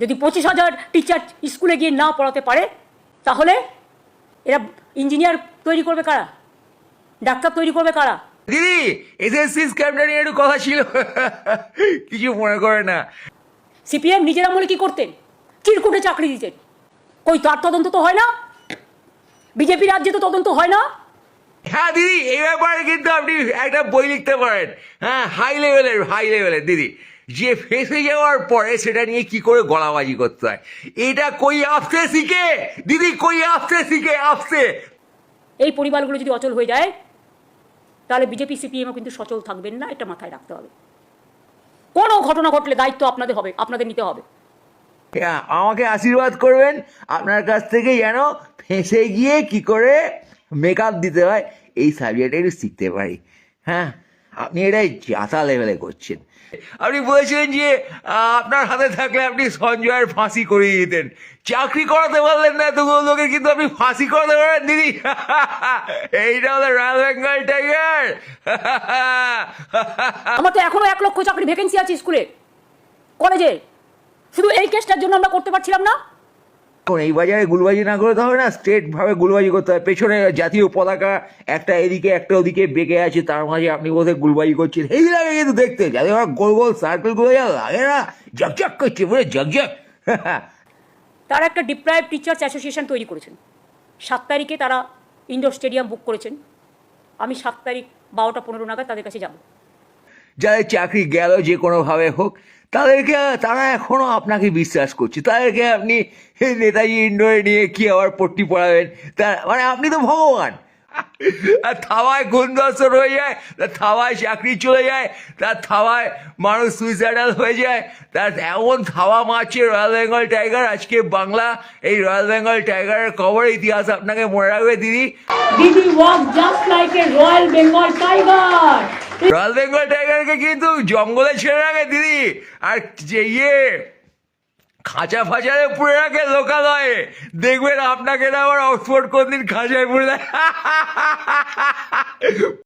যদি পঁচিশ হাজার টিচার স্কুলে গিয়ে না পড়াতে পারে তাহলে এরা ইঞ্জিনিয়ার তৈরি করবে কারা? ডাক্তার তৈরি করবে কারা? দিদি এসএসসি স্ক্যামটা নিয়ে একটু কথা ছিল। কিছু মনে করে না। সিপিএম নিজের আমলে কি করতেন? চিরকুটে চাকরি দিতেন। কই তার তদন্ত তো হয় না? বিজেপি রাজ্যে তো তদন্ত হয় না? হ্যাঁ দিদি এই ব্যাপারে কিন্তু আপনি একটা বই লিখতে পারেন। হ্যাঁ হাই লেভেলের হাই লেভেলের দিদি। যে ফেসে যাওয়ার পরে সেটা নিয়ে কি করে গলাবাজি করতে হয়? এটা কই আসতে শিখে? দিদি কই আসতে শিখে? আসতে এই পরিবারগুলো যদি অচল হয়ে যায় তাহলে বিজেপি সিপিএমও কিন্তু সচল থাকবেন না এটা মাথায় রাখতে হবে। কোনো ঘটনা ঘটলে দায়িত্ব আপনাদের হবে আপনাদের নিতে হবে। হ্যাঁ, আমাকে আশীর্বাদ করবেন আপনার কাছ থেকে যেন ফেঁসে গিয়ে কি করে মেকআপ দিতে হয় এই সাবজেক্টে একটু শিখতে পারি। হ্যাঁ? আপনি এটাই জাতা লেভেলে করছেন। আপনি বলেছিলেন যে, আপনার হাতে থাকলে আপনি সঞ্জয়ের ফাঁসি করিয়ে দিতেন। চাকরি করাতে পারলেন না তবুও লোকের কিন্তু আপনি ফাঁসি করাতে পারেন, দিদি। এইটা হলো রয়্যাল বেঙ্গল টাইগার আমার তো এখনও এক লক্ষ চাকরি ভ্যাকেন্সি আছে স্কুলে। কলেজে। শুধু এই কেসটার জন্য আমরা করতে পারছিলাম না। এখন এই বাজারে গুলবাজি না করতে হবে না স্ট্রেট ভাবে গুলবাজি করতে হবে। পেছনে জাতীয় পতাকা একটা এদিকে একটা ওদিকে বেঁকে আছে তার মাঝে আপনি বোধহয় গুলবাজি করছেন। এই লাগে কিন্তু দেখতে যাতে গোল গোল সার্কেলগুলো যা লাগে না ঝকঝক করছে পুরো ঝকঝক তারা একটা ডিপ্রাইভ টিচার্স অ্যাসোসিয়েশন তৈরি করেছেন। সাত তারিখে তারা ইন্ডোর স্টেডিয়াম বুক করেছেন। আমি সাত তারিখ বারোটা পনেরো নাগাদ তাদের কাছে যাব। যাদের চাকরি গেল যে কোনোভাবে হোক তাদেরকে, তারা এখনও আপনাকে বিশ্বাস করছে। তাদেরকে আপনি নেতাজি ইন্ডোরে নিয়ে কি আবার পট্টি পড়াবেন? তা মানে আপনি তো ভগবান। আর থাওয়ায় খুন দর্শন হয়ে যায় তার থাওয়ায় চাকরি চলে যায় তার থাওয়ায় মানুষ সুইসাইডাল হয়ে যায়। তার এমন থাওয়া মারছে রয়্যাল বেঙ্গল টাইগার আজকে বাংলা এই রয়্যাল বেঙ্গল টাইগারের কবর ইতিহাস আপনাকে মনে রাখবে, দিদি। দিদি walk just like a royal Bengal tiger royal Bengal টাইগারকে কিন্তু জঙ্গলে ছেড়ে রাখে, দিদি। আর যে ইয়ে খাঁচা ফাঁচারে পুড়ে রাখে লোকালয়ে। দেখবেন আপনাকে না আবার অক্সফোর্ড কোনদিন খাঁচায় পুড়ে